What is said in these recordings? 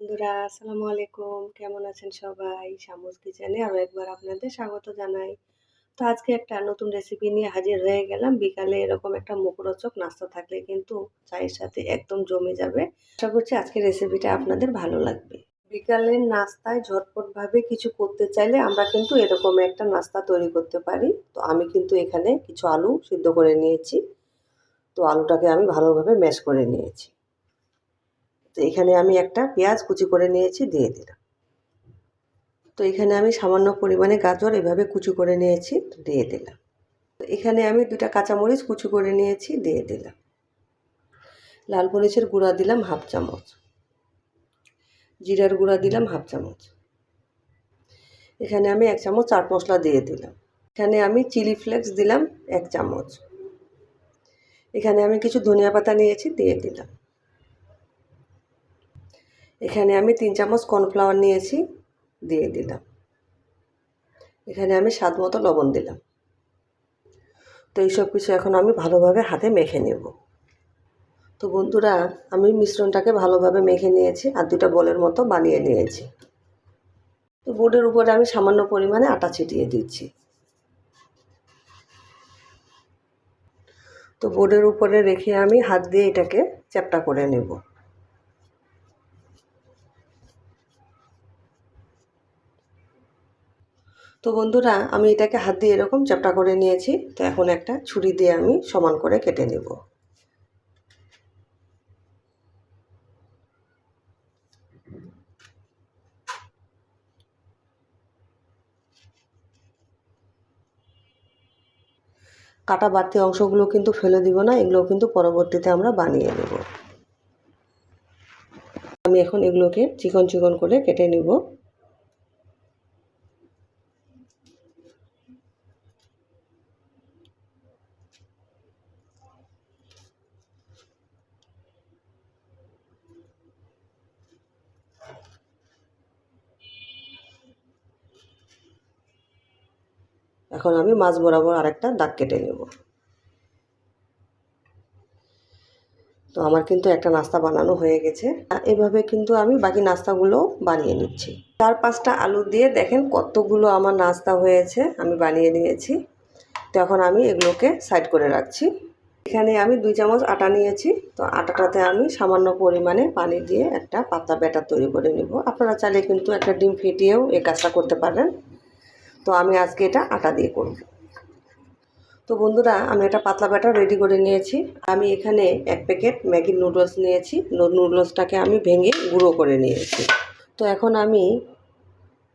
বন্ধুরা, আসসালামু আলাইকুম। কেমন আছেন সবাই? শামুস কিচেনে আরও একবার আপনাদের স্বাগত জানাই। তো আজকে একটা নতুন রেসিপি নিয়ে হাজির হয়ে গেলাম। বিকালে এরকম একটা মুখরোচক নাস্তা থাকলে কিন্তু চায়ের সাথে একদম জমে যাবে। আশা করছি আজকে রেসিপিটা আপনাদের ভালো লাগবে। বিকালের নাস্তায় ঝটপটভাবে কিছু করতে চাইলে আমরা কিন্তু এরকম একটা নাস্তা তৈরি করতে পারি। তো আমি কিন্তু এখানে কিছু আলু সিদ্ধ করে নিয়েছি। তো আলুটাকে আমি ভালোভাবে ম্যাশ করে নিয়েছি। তো এখানে আমি একটা পেঁয়াজ কুচি করে নিয়েছি, দিয়ে দিলাম। তো এখানে আমি সামান্য পরিমাণে গাজর এভাবে কুচি করে নিয়েছি, দিয়ে দিলাম। তো এখানে আমি দুটা কাঁচামরিচ কুচি করে নিয়েছি, দিয়ে দিলাম। লাল মরিচের গুঁড়া দিলাম হাফ চামচ। জিরার গুঁড়া দিলাম হাফ চামচ। এখানে আমি এক চামচ চাট মশলা দিয়ে দিলাম। এখানে আমি চিলি ফ্লেক্স দিলাম এক চামচ। এখানে আমি কিছু ধনিয়া পাতা নিয়েছি, দিয়ে দিলাম। এখানে আমি তিন চামচ কর্নফ্লাওয়ার নিয়েছি, দিয়ে দিলাম। এখানে আমি স্বাদ মতো লবণ দিলাম। তো এইসব কিছু এখন আমি ভালোভাবে হাতে মেখে নেব। তো বন্ধুরা, আমি মিশ্রণটাকে ভালোভাবে মেখে নিয়েছি আর দুটা বলের মতো বানিয়ে নিয়েছি। তো বোর্ডের উপরে আমি সামান্য পরিমাণে আটা ছিটিয়ে দিচ্ছি। তো বোর্ডের উপরে রেখে আমি হাত দিয়ে এটাকে চ্যাপটা করে নেব। তো বন্ধুরা, আমি এটাকে হাত দিয়ে এরকম চ্যাপটা করে নিয়েছি। তো এখন একটা ছুরি দিয়ে আমি সমান করে কেটে নেব। কাটা বাড়তি অংশগুলো কিন্তু ফেলে দিব না, এগুলো কিন্তু পরবর্তীতে আমরা বানিয়ে নেব। আমি এখন এগুলোকে চিকন চিকন করে কেটে নিব। এখন আমি মাছ বরাবর আরেকটা দাগ কেটে নেব। তো আমার কিন্তু একটা নাস্তা বানানো হয়ে গেছে। এভাবে কিন্তু আমি বাকি নাস্তাগুলো বানিয়ে নিচ্ছি। চার পাঁচটা আলু দিয়ে দেখেন কতগুলো আমার নাস্তা হয়েছে, আমি বানিয়ে নিয়েছি। তো এখন আমি এগুলোকে সাইড করে রাখছি। এখানে আমি দুই চামচ আটা নিয়েছি। তো আটাটাতে আমি সামান্য পরিমাণে পানি দিয়ে একটা পাতলা ব্যাটার তৈরি করে নেব। আপনারা চাইলে কিন্তু একটা ডিম ফেটিয়েও এই কাজটা করতে পারেন তো আমি আজকে এটা আটা দিয়ে করব। তো বন্ধুরা, আমি একটা পাতলা ব্যাটার রেডি করে নিয়েছি। আমি এখানে এক প্যাকেট ম্যাগি নুডলস নিয়েছি। নুডলসটাকে আমি ভেঙে গুঁড়ো করে নিয়েছি। তো এখন আমি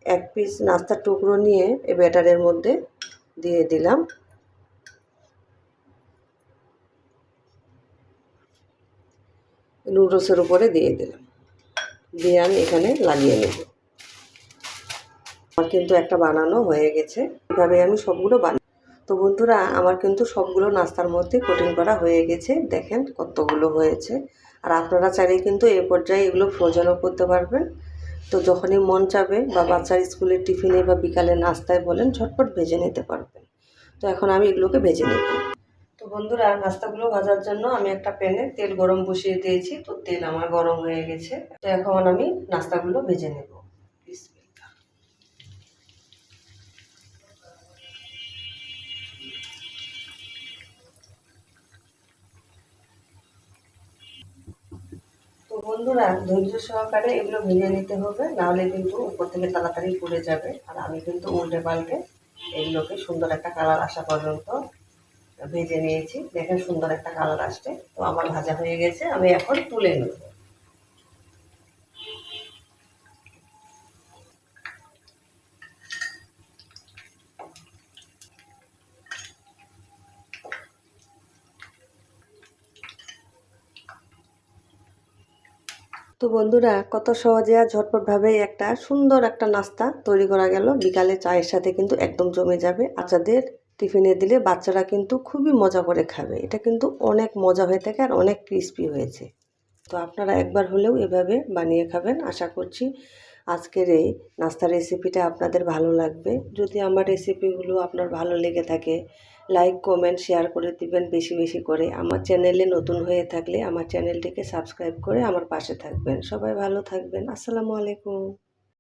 এক পিস নাস্তার টুকরো নিয়ে এই ব্যাটারের মধ্যে দিয়ে দিলাম। নুডলসের উপরে দিয়ে দিলাম। দিয়ে আমি এখানে লাগিয়ে নেব। কিন্তু একটা বানানো হয়ে গেছে। এভাবে আমি সবগুলো বানাই তো বন্ধুরা, আমার কিন্তু সবগুলো নাস্তার মধ্যে কোটিং করা হয়ে গেছে। দেখেন কতগুলো হয়েছে। আর আপনারা চাইলে কিন্তু এ পর্যায়ে এগুলো ফ্রোজেনও করতে পারবেন। তো যখনই মন চাবে বা বাচ্চার স্কুলের টিফিনে বা বিকালে নাস্তায় বলেন, ঝটপট ভেজে নিতে পারবেন। তো এখন আমি এগুলোকে ভেজে নেব। তো বন্ধুরা, নাস্তাগুলো ভাজার জন্য আমি একটা প্যানে তেল গরম বসিয়ে দিয়েছি। তো তেল আমার গরম হয়ে গেছে। তো এখন আমি নাস্তাগুলো ভেজে নেব। বন্ধুরা, ধৈর্য সহকারে এগুলো ভেজে নিতে হবে, নাহলে কিন্তু উপর থেকে তাড়াতাড়ি পুড়ে যাবে। আর আমি কিন্তু উল্টে পাল্টে এগুলোকে সুন্দর একটা কালার আসা পর্যন্ত ভেজে নিয়েছি। দেখেন সুন্দর একটা কালার আসছে। তো আমার ভাজা হয়ে গেছে, আমি এখন তুলে নেব। তো বন্ধুরা, কত সহজে আর ঝটপটভাবে একটা সুন্দর একটা নাস্তা তৈরি করা গেল। বিকালে চায়ের সাথে কিন্তু একদম জমে যাবে। বাচ্চাদের টিফিনে দিলে বাচ্চারা কিন্তু খুবই মজা করে খাবে। এটা কিন্তু অনেক মজা হয়ে থাকে আর অনেক ক্রিস্পি হয়েছে। তো আপনারা একবার হলেও এভাবে বানিয়ে খাবেন। আশা করছি আজকের এই নাস্তার রেসিপিটা আপনাদের ভালো লাগবে। যদি আমার রেসিপিগুলো আপনার ভালো লেগে থাকে লাইক কমেন্ট শেয়ার করে দিবেন বেশি বেশি করে। আমার চ্যানেলে নতুন হয়ে থাকলে আমার চ্যানেলটিকে সাবস্ক্রাইব করে আমার পাশে থাকবেন। সবাই ভালো থাকবেন। আসসালামু আলাইকুম।